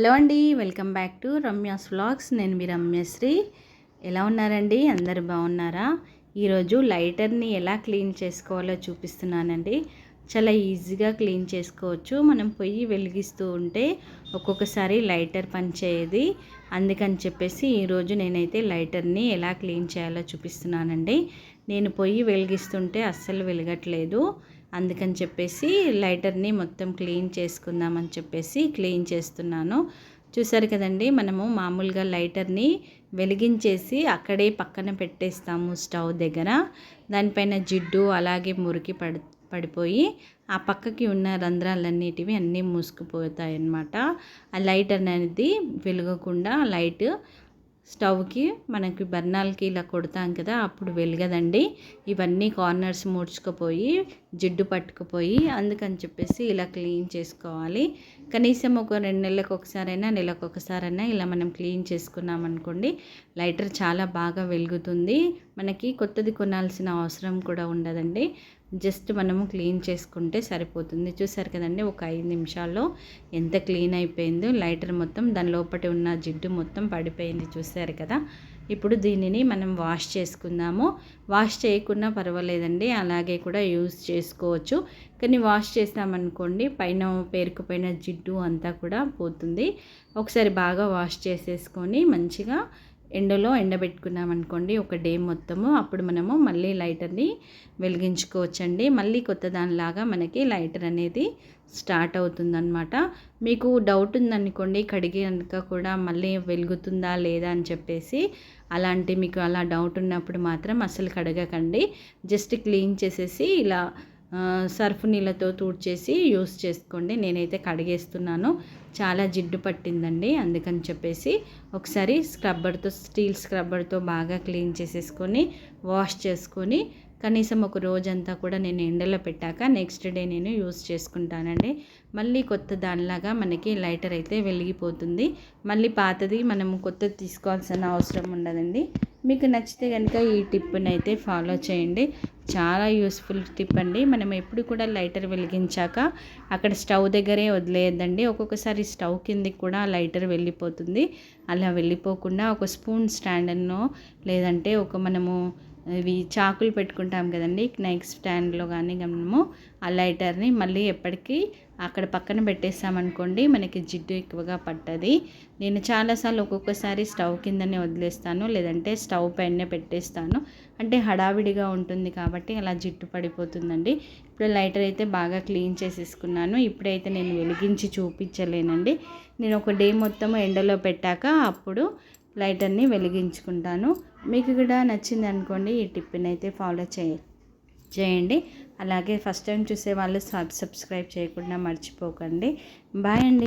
Hello అండి welcome back to Ramya's vlogs. నేను మీ రమ్యశ్రీ. ఎలా ఉన్నారండి? అందరు బాగున్నారా? ఈరోజు లైటర్ని ఎలా క్లీన్ చేసుకోవాలో చూపిస్తున్నానండి. చాలా ఈజీగా క్లీన్ చేసుకోవచ్చు. మనం పొయ్యి వెలిగిస్తూ ఉంటే ఒక్కొక్కసారి లైటర్ పనిచేయది. అందుకని చెప్పేసి ఈరోజు నేనైతే లైటర్ని ఎలా క్లీన్ చేయాలో చూపిస్తున్నానండి. నేను పొయ్యి వెలిగిస్తుంటే అస్సలు వెలగట్లేదు. అందుకని చెప్పేసి లైటర్ని మొత్తం క్లీన్ చేసుకుందామని చెప్పేసి క్లీన్ చేస్తున్నాను. చూసారు కదండి మనము మామూలుగా లైటర్ని వెలిగించేసి అక్కడే పక్కన పెట్టేస్తాము స్టవ్ దగ్గర. దానిపైన జిడ్డు అలాగే మురికి పడి పడిపోయి ఆ పక్కకి ఉన్న రంధ్రాలన్నిటివి అన్నీ మూసుకుపోతాయి అన్నమాట ఆ లైట్ అనేది వెలగకుండా లైట్ స్టవ్కి మనకి బర్నాలకి ఇలా కొడతాం కదా అప్పుడు వెలగదండి. ఇవన్నీ కార్నర్స్ ముడుచుకుపోయి జిడ్డు పట్టుకుపోయి అందుకని చెప్పేసి ఇలా క్లీన్ చేసుకోవాలి. కనీసం ఒక రెండు నెలలకు ఒకసారైనా నెలకు ఒకసారైనా ఇలా మనం క్లీన్ చేసుకున్నాం అనుకోండి లైటర్ చాలా బాగా వెలుగుతుంది. మనకి కొత్తది కొనాల్సిన అవసరం కూడా ఉండదండి. జస్ట్ మనము క్లీన్ చేసుకుంటే సరిపోతుంది. చూసారు కదండి ఒక ఐదు నిమిషాల్లో ఎంత క్లీన్ అయిపోయిందో లైటర్ మొత్తం దాని లోపల ఉన్న జిడ్డు మొత్తం పడిపోయింది చూసారు కదా. ఇప్పుడు దీనిని మనం వాష్ చేసుకుందాము. వాష్ చేయకుండా పర్వాలేదండి అలాగే కూడా యూజ్ చేసుకోవచ్చు. కానీ వాష్ చేస్తామనుకోండి పైన పేరుకుపోయిన జిడ్డు అంతా కూడా పోతుంది. ఒకసారి బాగా వాష్ చేసేసుకొని మంచిగా ఎండలో ఎండబెట్టుకున్నాం అనుకోండి ఒక డే మొత్తము అప్పుడు మనము మళ్ళీ లైటర్ని వెలిగించుకోవచ్చండి. మళ్ళీ కొత్త దానిలాగా మనకి లైటర్ అనేది స్టార్ట్ అవుతుందన్నమాట. మీకు డౌట్ ఉందనుకోండి కడిగాక కూడా మళ్ళీ వెలుగుతుందా లేదా అని చెప్పేసి అలాంటి మీకు అలా డౌట్ ఉన్నప్పుడు మాత్రం అసలు కడగకండి. జస్ట్ క్లీన్ చేసేసి ఇలా సర్ఫ్ నీళ్ళతో తూడ్చేసి యూస్ చేసుకోండి. నేనైతే కడిగేస్తున్నాను. చాలా జిడ్డు పట్టిందండి. అందుకని చెప్పేసి ఒకసారి స్క్రబ్బర్తో స్టీల్ స్క్రబ్బర్తో బాగా క్లీన్ చేసేసుకొని వాష్ చేసుకొని కనీసం ఒక రోజంతా కూడా నేను ఎండలో పెట్టాక నెక్స్ట్ డే నేను యూస్ చేసుకుంటానండి. మళ్ళీ కొత్త దానిలాగా మనకి లైటర్ అయితే వెలిగిపోతుంది. మళ్ళీ పాతది మనము కొత్తది తీసుకోవాల్సిన అవసరం ఉండదండి. మీకు నచ్చితే కనుక ఈ టిప్ని అయితే ఫాలో చేయండి. చాలా యూస్ఫుల్ టిప్ అండి. మనం ఎప్పుడు కూడా లైటర్ వెలిగించాక అక్కడ స్టవ్ దగ్గరే వదిలేయద్దండి. ఒక్కొక్కసారి స్టవ్ కిందికి కూడా లైటర్ వెళ్ళిపోతుంది. అలా వెళ్ళిపోకుండా ఒక స్పూన్ స్టాండర్నో లేదంటే ఒక మనము ఇవి చాకులు పెట్టుకుంటాం కదండి నైక్ స్టాండ్లో కానీ మనము ఆ లైటర్ని మళ్ళీ ఎప్పటికీ అక్కడ పక్కన పెట్టేసామనుకోండి మనకి జిడ్డు ఎక్కువగా పట్టది. నేను చాలాసార్లు ఒక్కొక్కసారి స్టవ్ కిందనే వదిలేస్తాను లేదంటే స్టవ్ పైన పెట్టేస్తాను. అంటే హడావిడిగా ఉంటుంది కాబట్టి అలా జిడ్డు పడిపోతుందండి. ఇప్పుడు లైటర్ అయితే బాగా క్లీన్ చేసేసుకున్నాను. ఇప్పుడైతే నేను వెలిగించి చూపించలేనండి. నేను ఒక డే మొత్తం ఎండలో పెట్టాక అప్పుడు లైటర్ని వెలిగించుకుంటాను. మీకు కూడా నచ్చింది అనుకోండి ఈ టిప్ని అయితే ఫాలో చేయ చేయండి. అలాగే ఫస్ట్ టైం చూసే వాళ్ళు సబ్స్క్రైబ్ చేయకుండా మర్చిపోకండి. బాయ్ అండి.